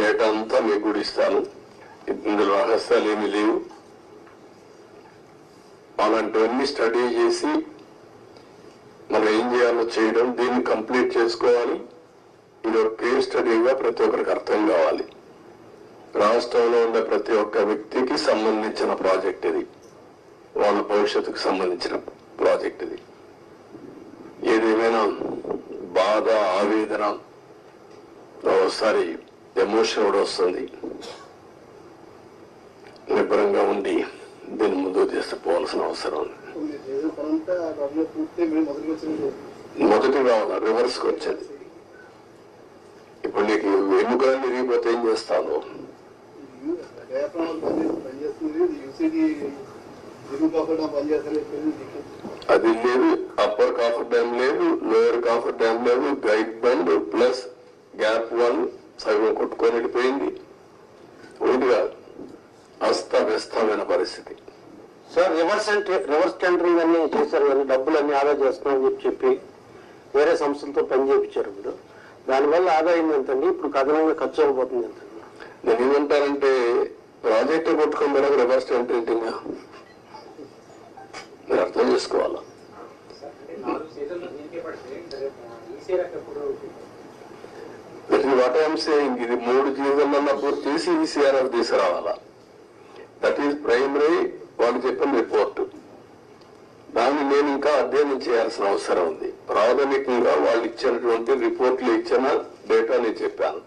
Data అంతా మీకు కూడా ఇస్తాను. ఇందులో రహస్యాలు ఏమీ లేవు. అలాంటివన్నీ స్టడీ చేసి మనం ఏం చేయాలో చేయడం దీన్ని కంప్లీట్ చేసుకోవాలి. ఇది ఒక కేస్ స్టడీగా ప్రతి ఒక్కరికి అర్థం కావాలి. రాష్ట్రంలో ఉండే ప్రతి ఒక్క వ్యక్తికి సంబంధించిన ప్రాజెక్ట్ ఇది. వాళ్ళ భవిష్యత్తుకు సంబంధించిన ప్రాజెక్ట్ ఇది. ఏదేమైనా బాధ ఆవేదన ఒకసారి ఎమోషన్ కూడా వస్తుంది. నిబ్బరంగా ఉండి దీన్ని ముందుకు తీసుకుపోవాల్సిన అవసరం ఉంది. మొదటి రావాల రివర్స్కి రివర్స్ వచ్చేది. ఇప్పుడు నీకు ఎముకలు విరిగిపోతే ఏం చేస్తాను పనిచేస్తుంది అది లేదు అప్పర్ కాఫర్ డ్యామ్ లేదు లోయర్ కాఫర్ డ్యామ్ లేదు guide bund plus gap one సగం కొట్టుకొని వెళ్ళిపోయింది. ఒకటి కాదు అస్తవ్యస్తమైన పరిస్థితి. సార్ రివర్స్ రివర్స్ టెండరింగ్ అన్ని చేశారు కానీ డబ్బులు అన్ని ఆదా చేస్తున్నామని చెప్పి చెప్పి వేరే సంస్థలతో పని చేయించారు మీరు. దానివల్ల ఆదాయం ఎంతండి? ఇప్పుడు కథనంగా ఖర్చు అయిపోతుంది ఎంతండి? నేను ఏమంటానంటే ప్రాజెక్ట్ కొట్టుకొని రివర్స్ టెంటరింగ్ మీరు అర్థం చేసుకోవాలా నాలుగు సీజన్లు దీనికే పడితే రేపు ఈసీఆర్ ఎప్పుడు వాట్ ఐఎమ్ సేయింగ్ ఇది మూడు జీవితంలో పూర్తి చేసి ఈసీఆర్ఎఫ్ తీసుకురావాలా? దట్ ఈస్ ప్రైమరీ వాళ్ళు చెప్పిన రిపోర్ట్ దాన్ని నేను ఇంకా అధ్యయనం చేయాల్సిన అవసరం ఉంది. ప్రాథమికంగా వాళ్ళు ఇచ్చినటువంటి రిపోర్ట్లు ఇచ్చిన డేటా నేను చెప్పాను.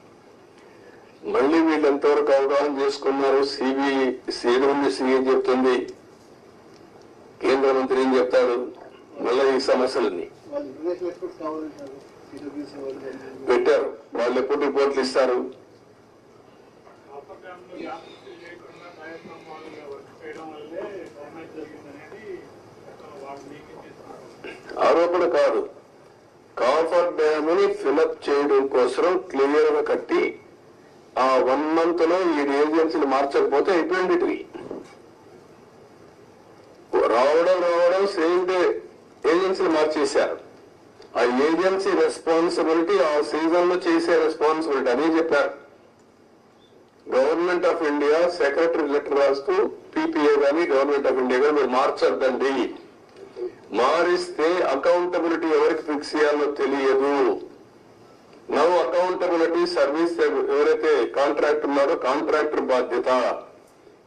మళ్ళీ వీళ్ళు ఎంతవరకు అవగాహన చేసుకున్నారు? సిబి సీఎం సీఎం చెప్తుంది. కేంద్ర మంత్రి ఏం చెప్తాడు? మళ్ళీ ఈ సమస్యలన్నీ. పెట్టారు. వాళ్ళు ఎప్పుడు రిపోర్ట్లు ఇస్తారు? ఆరోపణ కాదు. కాఫర్ డ్యామ్ని ఫిలప్ చేయడం కోసం క్లియర్గా కట్టి ఆ వన్ మంత్లో ఈ ఏజెన్సీలు మార్చకపోతే అయిపోయింది రావడం రావడం సేమ్ డే ఏజెన్సీని మార్చేశారు. ఆ ఏజెన్సీ రెస్పాన్సిబిలిటీ ఆ సీజన్లో చేసే రెస్పాన్సిబిలిటీ అని చెప్పారు government of India secretary letter రాస్తూ పీపీఏ కానీ గవర్నమెంట్ ఆఫ్ ఇండియా కానీ మీరు మార్చొద్దండి. మారిస్తే అకౌంటబిలిటీ ఎవరికి ఫిక్స్ చేయాలో తెలియదు. నవ్ అకౌంటబిలిటీ సర్వీస్ ఎవరైతే కాంట్రాక్ట్ ఉన్నారో కాంట్రాక్టర్ బాధ్యత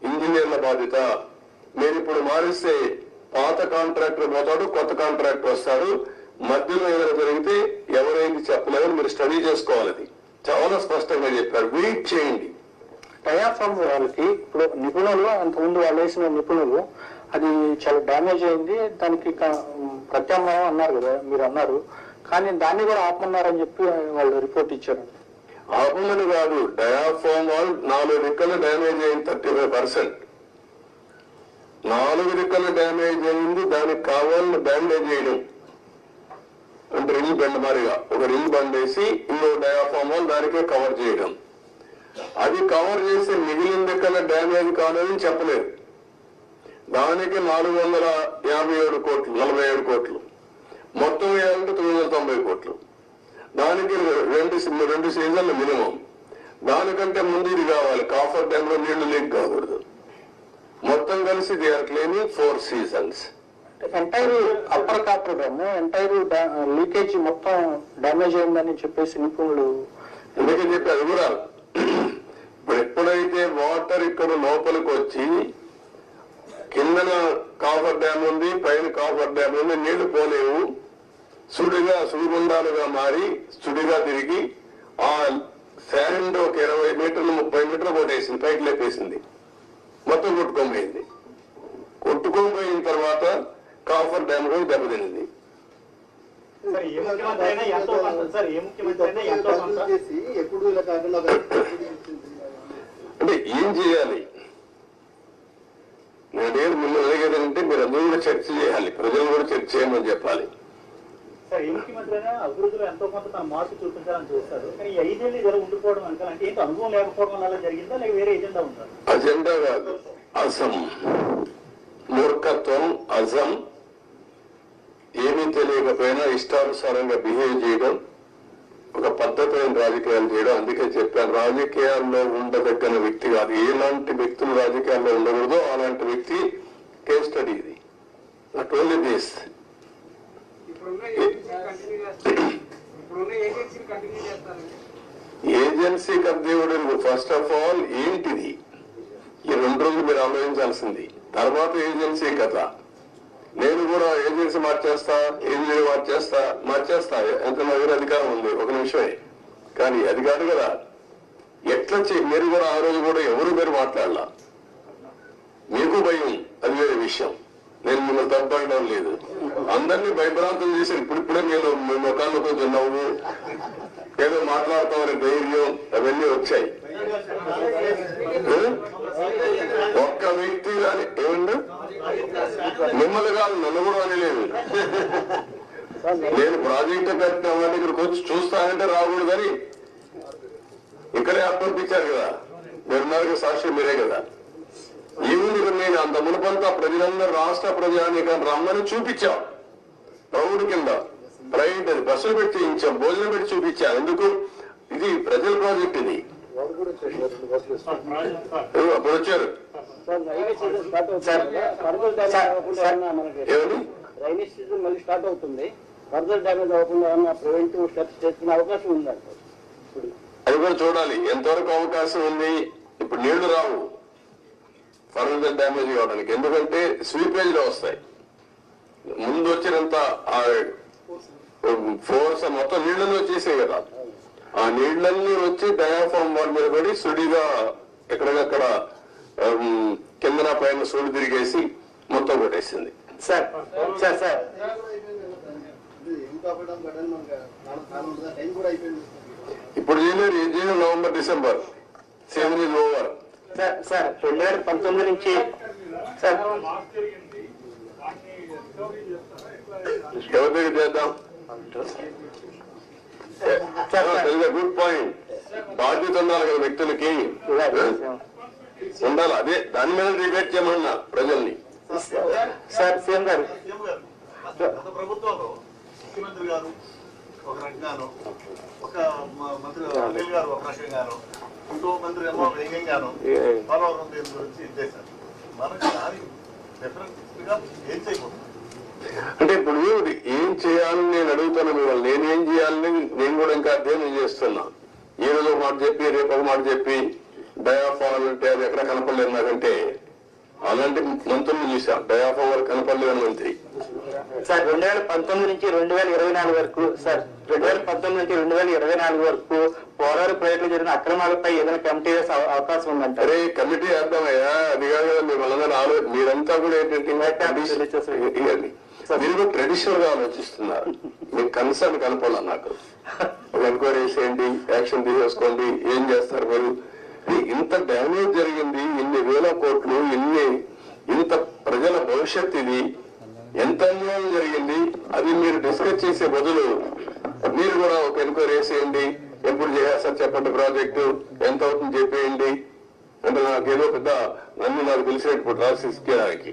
ఇంజనీర్ల బాధ్యత. మీరు ఇప్పుడు మారిస్తే పాత కాంట్రాక్టర్ పోతాడు కొత్త కాంట్రాక్టర్ వస్తాడు. మధ్యలో ఏదైనా జరిగితే ఎవరైంది చెప్పలేదని మీరు స్టడీ చేసుకోవాలి అది చాలా స్పష్టంగా చెప్పారు. వెయిట్ చేయండి. డయాఫ్రమ్ వాళ్ళకి ఇప్పుడు నిపుణులు అంతకుముందు వాళ్ళు వేసిన నిపుణులు అది చాలా డ్యామేజ్ అయింది. దానికి క- ప్రత్యామ్నాయం అన్నారు కదా మీరు అన్నారు. కానీ దాన్ని కూడా ఆపమన్నారని చెప్పి వాళ్ళు రిపోర్ట్ ఇచ్చారు. ఆపమని కాదు డయాఫామ్ వాల్ నాలుగు రెక్కలు డ్యామేజ్ అయింది థర్టీ ఫైవ్ పర్సెంట్ నాలుగు రెక్కలు డ్యామేజ్ అయింది దానికి కావాలని బ్యాండేజ్ చేయడం. అంటే రిల్ బెండ్ మారిగా ఒక రిల్ బండ్ వేసి ఇంకో డయాఫామ్ దానికే కవర్ చేయడం అది కవర్ చేసి మిగిలిన దగ్గర డ్యామేజ్ కాదని చెప్పలేదు. దానికి నాలుగు వందల యాభై ఏడు కోట్లు నలభై ఏడు కోట్లు. మొత్తం వేయాలంటే తొమ్మిది వందల తొంభై కోట్లు. దానికి రెండు రెండు సీజన్లు మినిమం. దానికంటే ముందు ఇది కావాలి. కాఫర్ డ్యామ్లో నీళ్ళు లీక్ కాకూడదు. మొత్తం కలిసి they are claiming four seasons. Entire upper coffer dam entire leakage మొత్తం డ్యామేజ్ అయిందని చెప్పేసి నిపుణులు ఎందుకని చెప్పి అది కూడా ఇప్పుడు ఎప్పుడైతే వాటర్ ఇక్కడ లోపలికి వచ్చి కిందన కాఫర్ డ్యామ్ ఉంది పైన కాఫర్ డ్యామ్ ఉంది నీళ్ళు పోలేవు సుడిగా సుడిగుండాలుగా మారి సుడిగా తిరిగి ఆ శాండ్ ఒక ఇరవై మీటర్లు ముప్పై మీటర్లు కొట్టేసింది పైకి లేపేసింది. మొత్తం కొట్టుకొని పోయింది. కొట్టుకొని పోయిన తర్వాత కాఫర్ డ్యామ్ కూడా దెబ్బతింది అంటే ఏం చేయాలి? నేనేది అడిగేది అంటే మీరు అందరూ కూడా చర్చ చేయాలి. ప్రజలు కూడా చర్చ చేయమని చెప్పాలి. అభివృద్ధిలో ఎంతో కొంత తన మార్పు చూపించాలని చూస్తారు. కానీ ఈ ఐదేళ్ళు ఇలా ఉండిపోవడం అంటే ఏంటి? అనుభవం లేకపోవడం వల్ల జరిగిందా? లేక వేరే ఉందా? అజెండా కాదు. అసం మూర్ఖత్వం అజం. ఏమీ తెలియకపోయినా ఇష్టానుసారంగా బిహేవ్ చేయడం ఒక పద్ధతైన రాజకీయాలు చేయడం. అందుకే చెప్పాను రాజకీయాల్లో ఉండదగ్గన వ్యక్తి కాదు. ఎలాంటి వ్యక్తులు రాజకీయాల్లో ఉండకూడదో అలాంటి వ్యక్తి కేస్ స్టడీ ఇది. Not only this agency continue first of all ఏంటిది? ఈ రెండు రోజులు మీరు ఆలోచించాల్సింది. తర్వాత ఏజెన్సీ కథ. కూడా ఏజెన్సీ మార్చేస్తా ఇంజనీర్ మార్చేస్తా మార్చేస్తా. ఎంత నా దగ్గర అధికారం ఉంది. ఒక నిమిషమే. కానీ అది కాదు కదా. ఎట్లా చే- మీరు కూడా ఆ రోజు కూడా ఎవరు మీరు మాట్లాడాల? మీకు భయం. అది వేరే విషయం. నేను మిమ్మల్ని తప్పడం లేదు. అందరినీ భయభ్రాంతం చేసి ఇప్పుడిప్పుడే నేను మీ ముఖాల్లో కొంచెం నవ్వు ఏదో మాట్లాడతామని ధైర్యం అవన్నీ వచ్చాయి. ఒక్క వ్యక్తి కానీ ఏమండి మిమ్మల్ని కాదు నన్ను కూడా అనలేదు నేను ప్రాజెక్టు పెట్టినామని ఇక్కడికి వచ్చి చూస్తానంటే రాకూడదని ఇక్కడే అప్పర్పించారు కదా. మీరున్నారు సాక్షి మీరే కదా. ఈవిని నేను అంత మునుపంతా ప్రజలందరూ రాష్ట్ర ప్రజానీకాన్ని రమ్మని చూపించాం. ప్రౌఢ కింద ప్రైవేట్ బస్సులు పెట్టి చేయించాం భోజనం పెట్టి చూపించాం. ఎందుకు? ఇది ప్రజల ప్రాజెక్ట్ ఇది. కూడా చేశారు బస్సులు అప్పుడు వచ్చారు. సార్ సీజన్ స్టార్ట్ అవుతుంది కదా, అవ్వకుండా ఏమన్నా మనకి ఏమని సీజన్ మళ్ళీ స్టార్ట్ అవుతుంది ఫర్దర్ డ్యామేజ్ అవ్వకుండా ఏమన్నా ప్రివెంటివ్ స్టెప్స్ చేసుకునే అవకాశం ఉందంట ఇప్పుడు అది కూడా చూడాలి. ఎంతవరకు అవకాశం ఉంది? ఇప్పుడు నీళ్ళు రావు. ఫర్దర్ డ్యామేజ్ కావడానికి ఎందుకంటే స్వీపేజ్లో వస్తాయి. ముందు వచ్చినంత ఫోర్స్ మొత్తం నీళ్ళలో వచ్చేసాయి కదా. ఆ నీళ్ళన్నీ వచ్చి డయాఫామ్ వాల్ మీద పడి సుడిగా ఎక్కడికక్కడ కిందన పైన సుడి తిరిగేసి మొత్తం కొట్టేసింది. Sir sir sir. ఇప్పుడు చేయలేరు ఏం చేయలేదు November December. Season is over sir sir రెండు వేల పంతొమ్మిది నుంచి సార్ దగ్గర చేద్దాం గుడ్ పాయింట్ బాధ్యత ఉండాలి కదా వ్యక్తులకి. ఉండాలి. అదే దాని మీద డిబేట్ చేయమన్నా ప్రజల్ని. సార్ సీఎం గారు. సీఎం గారు గత ప్రభుత్వంలో ముఖ్యమంత్రి గారు ఒక రకంగాను ఒక మంత్రి అనిల్ గారు ఒక రకంగాను ఇంకో మంత్రి ఏమో వ్యంగ్యంగాను పోలవరం దీని గురించి చేశారు. మనకి దానికి ఏం చేయకూడదు. అంటే ఇప్పుడు ఏం చేయాలని నేను అడుగుతాను మిమ్మల్ని నేను చేయాలని నేను కూడా ఇంకా అధ్యయనం చేస్తున్నా. ఈ రోజు ఒక మాట చెప్పి రేపు ఒక మాట చెప్పి డయాఫాల్ అంటే అది ఎక్కడ కనపడలేదు నాకంటే. అలాంటి మంత్రులు చూసాం డయాఫాల్ వరకు కనపడలేదని మంత్రి. సార్ రెండు వేల పంతొమ్మిది నుంచి రెండు వేల ఇరవై నాలుగు వరకు సార్ రెండు వేల పంతొమ్మిది నుంచి రెండు వేల ఇరవై నాలుగు వరకు పోలవరం ప్రాజెక్టులో జరిగిన అక్రమాలపై ఏదైనా కమిటీ వేసే అవకాశం ఉందంటారు అరే కమిటీ వేద్దామయ్యా అది కాదు కదా మిమ్మల్ని ఆలో మీరంతా కూడా ఏంటంటే. మీరు ట్రెడిషనల్గా ఆలోచిస్తున్నారు. మీకు కన్సర్న్ కనపడాలి నాకు. ఒక ఎంక్వైరీ చేసేయండి యాక్షన్ తీసేసుకోండి ఏం చేస్తారు మీరు? ఇంత డ్యామేజ్ జరిగింది ఇన్ని వేల కోట్లు ఇన్ని ఇంత ప్రజల భవిష్యత్ ఇది ఎంత అన్యాయం జరిగింది అది మీరు డిస్కస్ చేసే బదులు మీరు కూడా ఒక ఎంక్వైరీ చేసేయండి ఎప్పుడు చేస్తారు చెప్పండి ప్రాజెక్టు ఎంత అవుతుంది చెప్పేయండి. అంటే నాకేదో పెద్ద నన్ను నాకు తెలిసినట్టు రాసి ఇచ్చేదానికి.